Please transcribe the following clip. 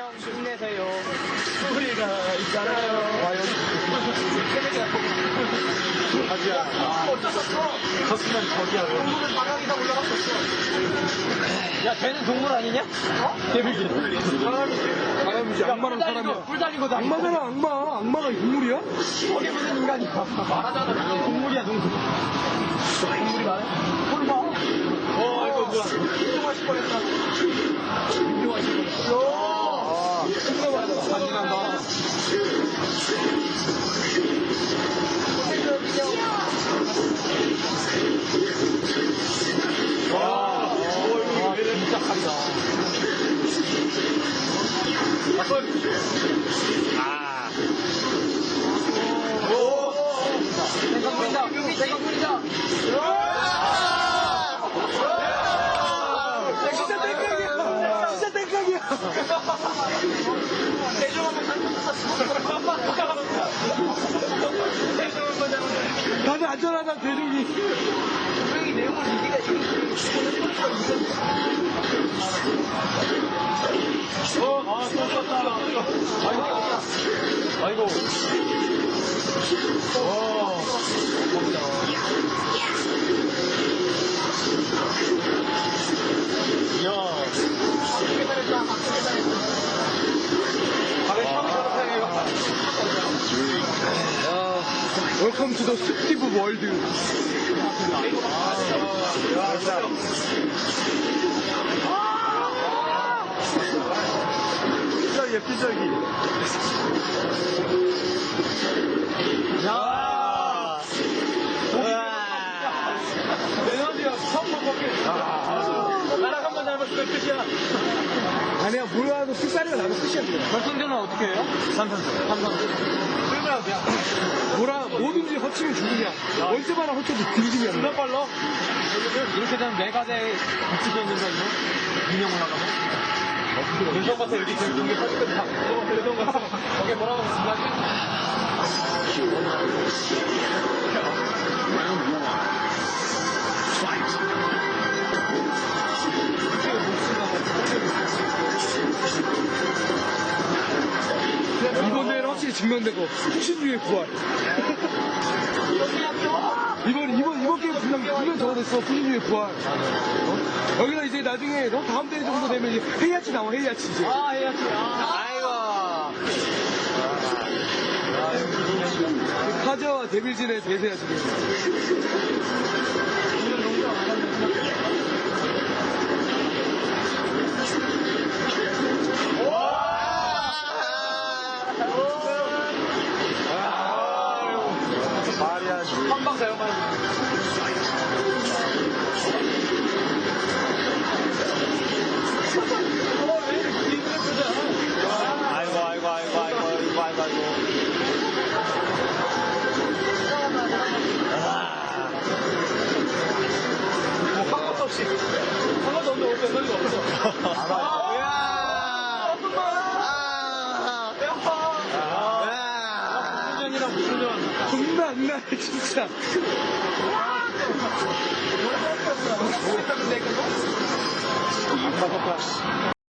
안녕 힘내세요 우리가 있잖아요 와요 자기야. 컸으면 저기야. 동물은 방학이다 올라갔었어 야 쟤는 동물 아니냐? 어? 개미지 사람이지. 악마랑 사람이야. 뿔 달린 거다 악마잖아, 악마. 악마가 동물이야? 거기 무슨 인간이야 말하잖아 동물 다들 안전하다, 대중이. 분명히 내용을 이기가 어, 아, 또 썼다. 아이고. 아이고. 웰컴 투더 스티브 월드. 피자기야, 피자기. 야. 레전드야. 처음 먹어볼게. 나랑 한번 닮았으면 끝이야. 아니야, 너 pit사리가 나도 끝이야. 결승전은 어떻게 해요? 삼선수. 삼선 그냥. 뭐라, 뭐든지 허치면 죽으냐. 원세바나 허쳐도 뒤지냐. 존나 빨라. 이렇게 되면 메가대 국지전인가 이거? 민영 올라가면? 대성 가서 여기 결승에 서니까 대성 가서 거기 뭐라고 확실히 증명되고, 후신주의 부활. 이번, 이번, 이번 게임 분명, 분명 저거 됐어. 후신주의 부활. 어? 여기가 이제 나중에, 너 다음 대회 정도 되면 이제 헤이아치 나와, 헤이아치 이제. 아, 해야지. 아이고. 카즈와 데빌진의 대세야, 지금. 전? 존나 안